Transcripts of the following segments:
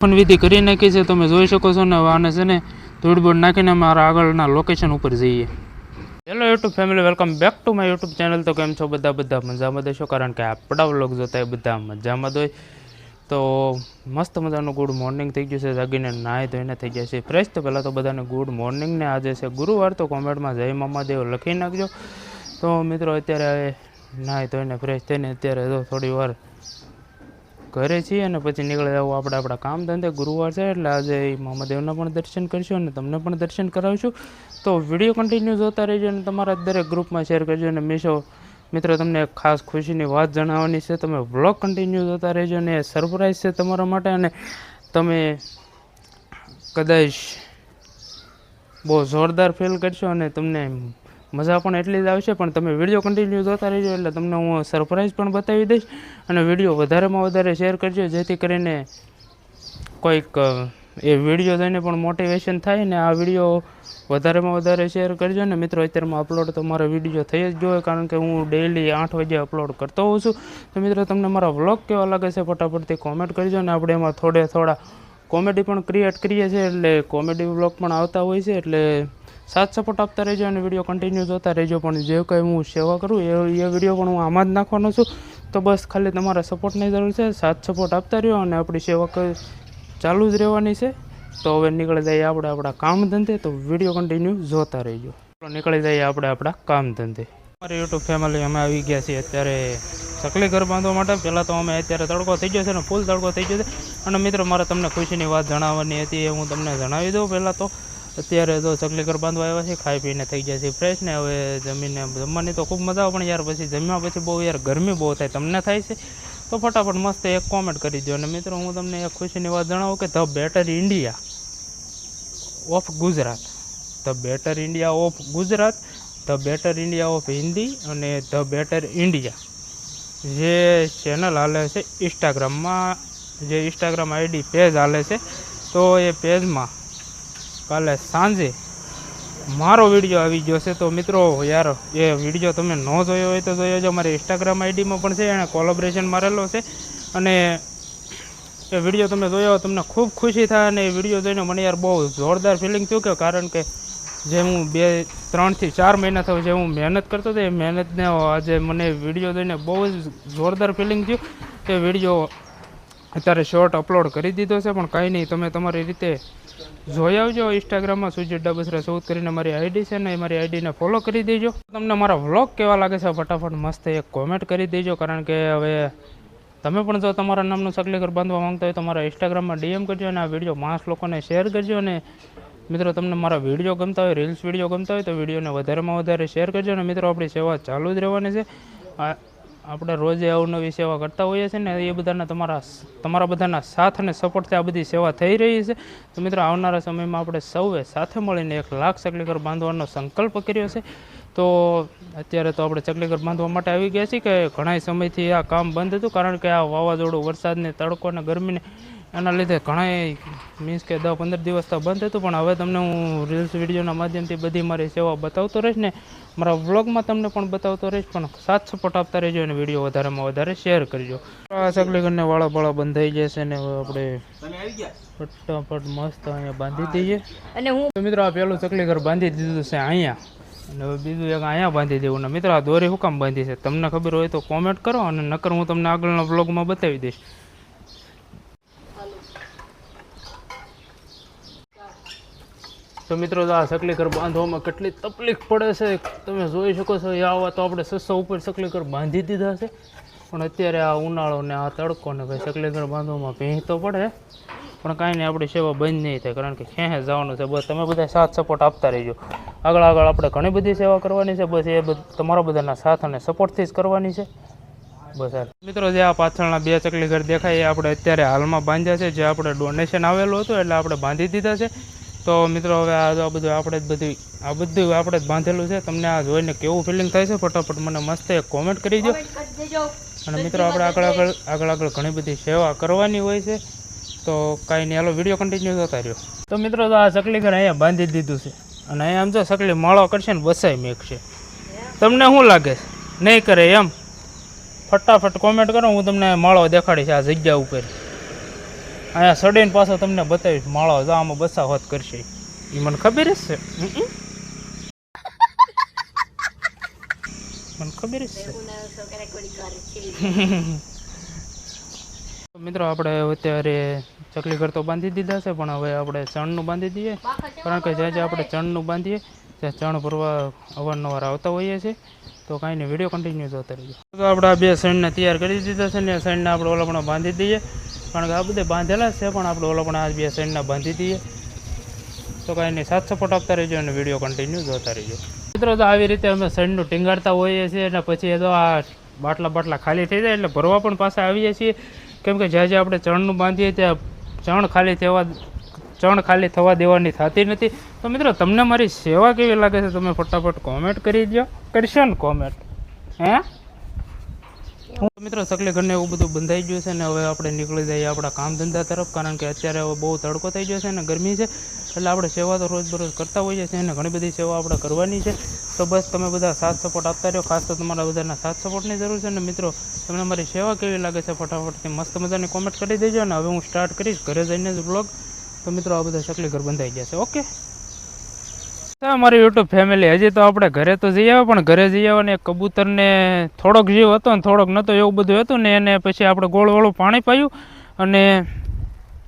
પણ વિધિ કરી નાખી છે. તમે જોઈ શકો છો ને આને છે ને ધૂળબોડ નાખીને મારા આગળના લોકેશન ઉપર જઈએ. Hello YouTube family welcome back to my YouTube channel તો કેમ છો બધા? બધા મજામાં દેશો કારણ કે આપણા વ્લોગ જોતા એ બધા મજામાં દોય તો મસ્ત મજાનું ગુડ મોર્નિંગ થઈ ગયું છે. જાગીને નાહી ધોઈને થઈ ગયા છે. ફ્રેશ તો પહેલાં તો બધાને ગુડ મોર્નિંગ ને આજે છે ગુરુવાર, તો કોમેન્ટમાં જય મામાદેવ લખી નાખજો. તો મિત્રો, અત્યારે નાહી ધોઈને ફ્રેશ થઈને અત્યારે તો થોડી વાર ઘરે છીએ અને પછી નીકળી જવું આપણે આપણા કામ ધંધે ગુરુવાર છે એટલે આજે મહાદેવના પણ દર્શન કરીશું અને તમને પણ દર્શન કરાવીશું. તો વીડિયો કન્ટિન્યુ જોતા રહેજો અને તમારા દરેક ગ્રુપમાં શેર કરજો અને મીશો, મિત્રો, તમને ખાસ ખુશીની વાત જણાવવાની છે. તમે વ્લોગ કન્ટિન્યુ જોતા રહેજો અને એ સરપ્રાઈઝ છે તમારા માટે અને તમે કદાચ બહુ જોરદાર ફીલ કરશો અને તમને મજા પણ એટલી જ આવશે, પણ તમે વીડિયો કન્ટિન્યુ જોતા રહેજો એટલે તમને હું સરપ્રાઈઝ પણ બતાવી દઈશ અને વીડિયો વધારેમાં વધારે શેર કરજો, જેથી કરીને કોઈક એ વીડિયો જોઈને પણ મોટિવેશન થાય ને આ વીડિયો વધારેમાં વધારે શેર કરજો ને. મિત્રો, અત્યારમાં અપલોડ તો મારો વીડિયો થઈ જ જોઈએ કારણ કે હું ડેઈલી આઠ વાગે અપલોડ કરતો હોઉં છું. તો મિત્રો, તમને મારા વ્લોગ કેવા લાગે છે, ફટાફટથી કોમેન્ટ કરજો ને આપણે એમાં થોડે થોડા કોમેડી પણ ક્રિએટ કરીએ છીએ, એટલે કોમેડી વ્લોગ પણ આવતા હોય છે, એટલે સાથ સપોર્ટ આપતા રહેજો અને વીડિયો કન્ટિન્યુ જોતા રહેજો. પણ જે કંઈ હું સેવા કરું, એ એ વીડિયો પણ હું આમાં જ નાખવાનો છું. તો બસ ખાલી તમારા સપોર્ટની જરૂર છે, સાથ સપોર્ટ આપતા રહ્યો અને આપણી સેવા ચાલુ જ રહેવાની છે. તો હવે નીકળી જઈએ આપણે આપણા કામ ધંધે, તો વીડિયો કન્ટિન્યુ જોતા રહેજો. નીકળી જઈએ આપણે આપણા કામ ધંધે. અમારી યુટ્યુબ ફેમિલી અમે આવી ગયા છીએ અત્યારે ચકલી ઘર બાંધવા માટે. પહેલાં તો અમે અત્યારે તડકો થઈ ગયો છે ને ફૂલ તડકો થઈ ગયો છે. અને મિત્રો, મારે તમને ખુશીની વાત જણાવવાની હતી એ હું તમને જણાવી દઉં. પહેલાં તો અત્યારે તો ચકલી ઘર બાંધવા આવ્યા છે, ખાઈ પીને થઈ ગયા છે ફ્રેશ ને હવે જમીને જમવાની તો ખૂબ મજા આવે, પણ યાર પછી જમ્યા પછી બહુ યાર ગરમી બહુ થાય, તમને થાય છે? તો ફટાફટ મસ્ત એક કોમેન્ટ કરી દો અને મિત્રો, હું તમને એક ખુશીની વાત જણાવું કે the better India of Gujarat. The better India of Gujarat the better India of Hindi અને ધ બેટર ઇન્ડિયા. જે ચેનલ હાલે છે ઇન્સ્ટાગ્રામમાં, જે ઇન્સ્ટાગ્રામ આઈડી પેજ હાલે છે, તો એ પેજમાં કાલે સાંજે મારો વીડિયો આવી ગયો છે. તો મિત્રો યાર, એ વીડિયો તમે ન જોયો હોય તો જોયો જો. મારી ઇન્સ્ટાગ્રામ આઈડીમાં પણ છે, એણે કોલોબ્રેશન મારેલો છે. અને એ વીડિયો તમે જોયો તમને ખૂબ ખુશી થાય અને એ વીડિયો જોઈને મને યાર બહુ જોરદાર ફિલિંગ થયું કે કારણ કે જે હું બે, ત્રણથી ચાર મહિના થયો જે હું મહેનત કરતો હતો, એ મહેનતને આજે મને વીડિયો જોઈને બહુ જ જોરદાર ફિલિંગ થયું. તે વીડિયો અત્યારે શોર્ટ અપલોડ કરી દીધો છે, પણ કાંઈ નહીં, તમે તમારી રીતે જોઈ આવજો ઇન્સ્ટાગ્રામમાં સુજીત ડાબસરા સૌદ કરીને મારી આઈડી છે ને એ મારી આઈડીને ફોલો કરી દેજો. તમને મારા વ્લોગ કેવા લાગે છે, ફટાફટ મસ્ત એક કોમેન્ટ કરી દેજો, કારણ કે હવે તમે પણ જો તમારા નામનું સકલીકર બાંધવા માંગતા હોય તો મારા ઇન્સ્ટાગ્રામમાં ડીએમ કરજો અને આ વીડિયો માસ લોકોને શેર કરજો અને મિત્રો, તમને મારા વીડિયો ગમતા હોય રીલ્સ વીડિયો ગમતા હોય, તો વિડીયોને વધારેમાં વધારે શેર કરજો અને મિત્રો, આપણી સેવા ચાલુ જ રહેવાની છે. આપણે રોજે અવનવી સેવા કરતા હોઈએ છીએ ને, એ બધાના તમારા તમારા બધાના સાથ અને સપોર્ટથી આ બધી સેવા થઈ રહી છે. તો મિત્રો, આવનારા સમયમાં આપણે સૌએ સાથે મળીને એક લાખ ચકલી ઘર બાંધવાનો સંકલ્પ કર્યો છે. તો અત્યારે તો આપણે ચકલી ઘર બાંધવા માટે આવી ગયા છીએ કે ઘણા સમયથી આ કામ બંધ હતું, કારણ કે આ વાવાઝોડું, વરસાદને તડકો અને ગરમીને એના લીધે ઘણા મીન્સ કે દસ પંદર દિવસ તો બંધ હતું પણ હવે તમને હું રીલ્સ વિડીયોના માધ્યમથી બધી મારી સેવા બતાવતો રહીશ ને મારા વ્લોગમાં તમને પણ બતાવતો રહીશ પણ સાથ સપોર્ટ આપતા રહેજો અને વીડિયો વધારેમાં વધારે શેર કરજો. આ ચકલી ઘરને વાળા બાળા બંધાઈ જશે ને આપણે ફટાફટ મસ્ત અહીંયા બાંધી દઈએ. અને હું મિત્રો આ પેલું ચકલી ઘર બાંધી દીધું છે અહીંયા. અને હવે બીજું એક અહીંયા બાંધી દેવું. ને મિત્રો આ દોરી કામ બાંધી છે? તમને ખબર હોય તો કોમેન્ટ કરો અને નકર હું તમને આગળના વ્લોગમાં બતાવી દઈશ. તો મિત્રો આ ચકલી ઘર બાંધવામાં કેટલી તકલીફ પડે છે તમે જોઈ શકો છો, એ આવા તો આપણે સસ્સો ઉપર ચકલી ઘર બાંધી દીધા છે. પણ અત્યારે આ ઉનાળો ને આ તડકો ને ભાઈ સકલીકર બાંધવામાં ભીંહ તો પડે, પણ કાંઈ નહીં, આપણી સેવા બંધ નહીં થાય, કારણ કે ખેંચે જવાનું છે, બસ તમે બધા સાથ સપોર્ટ આપતા રહેજો. આગળ આગળ આપણે ઘણી બધી સેવા કરવાની છે, બસ એ તમારા બધાના સાથ અને સપોર્ટથી જ કરવાની છે. બસ મિત્રો જે આ પાછળના બે ચકલી ઘર દેખાય, એ આપણે અત્યારે હાલમાં બાંધ્યા છે, જે આપણે ડોનેશન આવેલું હતું, એટલે આપણે બાંધી દીધા છે. તો મિત્રો હવે આ જો આ બધું આપણે જ બધું આ બધું આપણે જ બાંધેલું છે. તમને આ જોઈને કેવું ફિલિંગ થાય છે? ફટાફટ મને મસ્ત એક કોમેન્ટ કરી દો અને મિત્રો આપણે આગળ આગળ આગળ આગળ ઘણી બધી સેવા કરવાની હોય છે. તો કાંઈ નહીં હાલો વીડિયો કન્ટિન્યુ થતા રહ્યો. તો મિત્રો તો આ ચકલી ઘર અહીંયા બાંધી દીધું છે. અને અહીંયા આમ જો ચકલી માળો કરશે ને બસાઈ મેકશે. તમને શું લાગે? નહીં કરે એમ? ફટાફટ કોમેન્ટ કરો હું તમને માળો દેખાડીશ આ જગ્યા ઉપર. અહીંયા સડીને પાછો તમને બતાવીશ માળો જો આમાં બસા હોત કરશે. એ મને ખબર જ છે. મને ખબર જ છે. મિત્રો આપણે અત્યારે ચકલી ઘર તો બાંધી દીધા છે પણ હવે આપણે ચણનું બાંધી દઈએ. કારણ કે જ્યાં જ્યાં આપણે ચણનું બાંધીએ ત્યાં ચણ ભરવા અવારનવાર આવતા હોઈએ છીએ. તો કાંઈ નહીં વીડિયો કન્ટિન્યુ જોતા રહીએ તો આપણે આ બે સણને તૈયાર કરી દીધા છે ને સણને આપણે ઓલાપણા બાંધી દઈએ. કારણ કે આ બધે બાંધેલા છે, પણ આપણે ઓલાપણા આ બે સાઈડના બાંધી દઈએ. તો કાંઈ નહીં સાત સપોર્ટ આપતા રહેજો અને વીડિયો કન્ટિન્યુ જોતા રહેજો. મિત્રો, તો આવી રીતે અમે સાઈડનું ટીંગાડતા હોઈએ છીએ અને પછી એ તો આ બાટલા બાટલા ખાલી થઈ જાય એટલે ભરવા પણ પાછા આવીએ છીએ. કેમ કે જ્યાં જ્યાં આપણે ચણનું બાંધીએ ત્યાં ચણ ખાલી થવા, ચણ ખાલી થવા દેવાની થતી નથી. તો મિત્રો, તમને મારી સેવા કેવી લાગે છે, તમે ફટાફટ કોમેન્ટ કરી દો કરશો ને કોમેન્ટ હું? મિત્રો સકલી ઘરને એવું બધું બંધાઈ ગયું છે ને હવે આપણે નીકળી જઈએ આપણા કામ ધંધા તરફ, કારણ કે અત્યારે હવે બહુ તડકો થઈ ગયો છે ને ગરમી છે, એટલે આપણે સેવા તો રોજબરોજ કરતા હોઈએ છીએ અને ઘણી બધી સેવા આપણે કરવાની છે. તો બસ તમે બધા સાથ સપોર્ટ આપતા રહ્યો ખાસ તો તમારા બધાના સાથ સપોર્ટની જરૂર છે ને મિત્રો. તમને મારી સેવા કેવી લાગે છે ફટાફટથી મસ્ત મજાની કોમેન્ટ કરી દેજો અને હવે હું સ્ટાર્ટ કરીશ ઘરે જઈને જ બ્લોગ તો મિત્રો આ બધા સકલી ઘર બંધાઈ છે ઓકે અમારી યુટ્યુબ ફેમિલી હજી તો આપણે ઘરે તો જઈ આવ્યા, પણ ઘરે જઈ આવ્યા ને કબૂતરને થોડોક જીવ હતો ને થોડોક નહોતો એવું બધું હતું ને એને પછી આપણે ગોળવાળું પાણી પાયું અને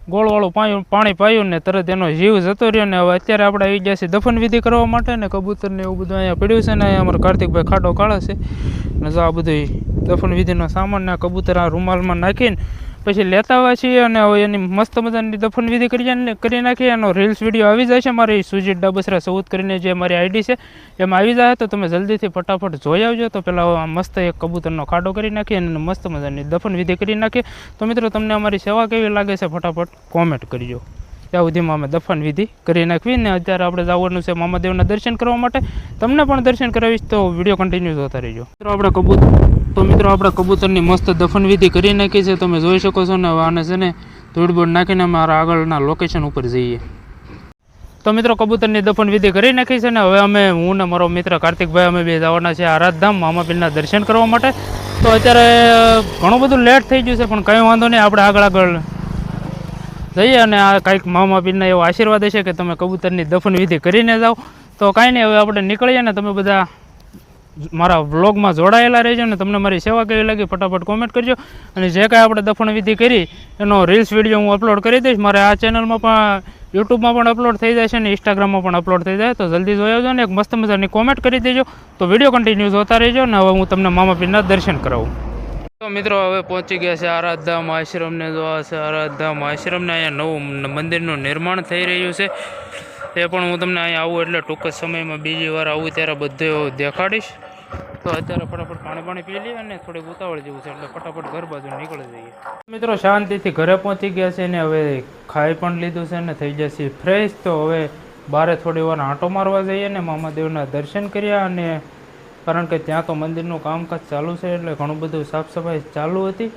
ગોળવાળું પાયું, પાણી પાયું ને તરત એનો જીવ જતો રહ્યો ને હવે અત્યારે આપણે આવી ગયા છીએ દફન વિધિ કરવા માટે ને કબૂતરને એવું બધું અહીંયા પડ્યું છે ને અહીંયા અમારો કાર્તિકભાઈ ખાડો કાઢે છે ને જો આ બધું દફન વિધિનો સામાન ને કબૂતર આ રૂમાલમાં નાખીને પછી લેતા આવ્યા છીએ અને હવે એની મસ્ત મજાની દફન વિધિ કરી કરી નાખી. એનો રીલ્સ વીડિયો આવી જાય છે. મારી સુજીત ડાબસરા સૌદ કરીને જે મારી આઈડી છે, એમાં આવી જાય. તો તમે જલ્દીથી ફટાફટ જોઈ આવજો. તો પહેલાં મસ્ત એક કબૂતરનો ખાડો કરી નાખી અને મસ્ત મજાની દફન વિધિ કરી નાખીએ તો મિત્રો, તમને અમારી સેવા કેવી લાગે છે, ફટાફટ કોમેન્ટ કરજો. ત્યાં સુધીમાં અમે દફન વિધિ કરી નાખવી ને અત્યારે આપણે જવાનું છે મામાદેવના દર્શન કરવા માટે. તમને પણ દર્શન કરાવીશ તો વીડિયો કન્ટિન્યુ જોતા રહીજો. મિત્રો, આપણે કબૂતર તો મિત્રો, આપણે કબૂતરની મસ્ત દફન વિધિ કરી નાખી છે. તમે જોઈ શકો છો ને આને છે ને ધૂળબોળ નાખીને અમારા આગળના લોકેશન ઉપર જઈએ. તો મિત્રો, કબૂતરની દફન વિધિ કરી નાખી છે ને, હવે અમે હું ને મારો મિત્ર કાર્તિકભાઈ, અમે બે જવાના છે આરાધધામ મામાપીરના દર્શન કરવા માટે. તો અત્યારે ઘણું બધું લેટ થઈ ગયું છે, પણ કંઈ વાંધો નહીં, આપણે આગળ આગળ જઈએ અને આ કાંઈક મામા પીરના એવો આશીર્વાદ હશે કે તમે કબૂતરની દફન વિધિ કરીને જાઓ. તો કાંઈ નહીં, હવે આપણે નીકળીએ ને તમે બધા મારા વ્લોગમાં જોડાયેલા રહેજો ને તમને મારી સેવા કેવી લાગી ફટાફટ કોમેન્ટ કરજો. અને જે કાંઈ આપણે દફન વિધિ કરી, એનો રીલ્સ વીડિયો હું અપલોડ કરી દઈશ. મારે આ ચેનલમાં પણ યુટ્યુબમાં પણ અપલોડ થઈ જાય છે ને ઇન્સ્ટાગ્રામમાં પણ અપલોડ થઈ જાય. તો જલ્દી જોઈ આવજો ને એક મસ્ત મજાની કોમેન્ટ કરી દેજો. તો વીડિયો કન્ટિન્યુ જોતા રહેજો ને હવે હું તમને મામા પીરના દર્શન કરાવું. તો મિત્રો હવે પહોંચી ગયા છે આરાધધામ આશ્રમને જોવા છે આરાધધામ આશ્રમને. અહીંયા નવું મંદિરનું નિર્માણ થઈ રહ્યું છે. તે પણ હું તમને અહીંયા આવું એટલે ટૂંક જ સમયમાં બીજી વાર આવું ત્યારે બધું દેખાડીશ. તો અત્યારે ફટાફટ પાણી પાણી પી લઈએ અને થોડીક ઉતાવળ જેવું છે એટલે ફટાફટ ઘર બાજુ નીકળી જઈએ. મિત્રો શાંતિથી ઘરે પહોંચી ગયા છે ને હવે ખાઈ પણ લીધું છે ને થઈ જશે ફ્રેશ. તો હવે બારે થોડી વાર આંટો મારવા જઈએ ને મામાદેવના દર્શન કર્યા અને કારણ કે ત્યાં તો મંદિરનું કામકાજ ચાલુ છે એટલે ઘણું બધું સાફ સફાઈ ચાલુ હતી.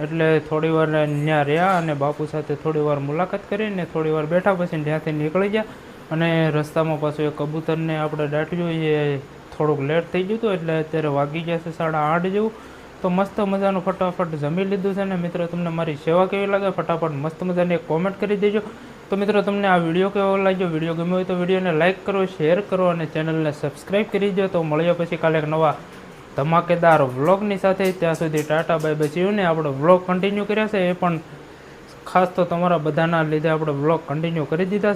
એટલે થોડી વાર ત્યાં રહ્યા અને બાપુ સાથે થોડી વાર મુલાકાત કરીને થોડી વાર બેઠા પછી ત્યાંથી નીકળી ગયા. અને રસ્તામાં પાછું એ કબૂતરને આપણે દાટ્યું એ થોડુંક લેટ થઈ ગયું હતું એટલે અત્યારે વાગી ગયા છે સાડા આઠ જેવું. તો મસ્ત મજાનું ફટાફટ જમી લીધું છે ને મિત્રો, તમને મારી સેવા કેવી લાગે ફટાફટ મસ્ત મજાની એક કોમેન્ટ કરી દેજો. તો મિત્રો તમને આ વીડિયો કેવો લાગ્યો? વીડિયો ગમ્યો હોય તો વિડીયોને લાઇક કરો, શેર કરો અને ચેનલને સબસ્ક્રાઈબ કરી દો તો મળીએ પછી કાલે એક નવા ધમાકેદાર વ્લોગની સાથે. ત્યાં સુધી ટાટા, બાય બચીને આપણે વ્લોગ કન્ટિન્યુ કર્યા છે. એ પણ ખાસ તો તમારા બધાના લીધે આપણે વ્લોગ કન્ટિન્યુ કરી દીધા છે.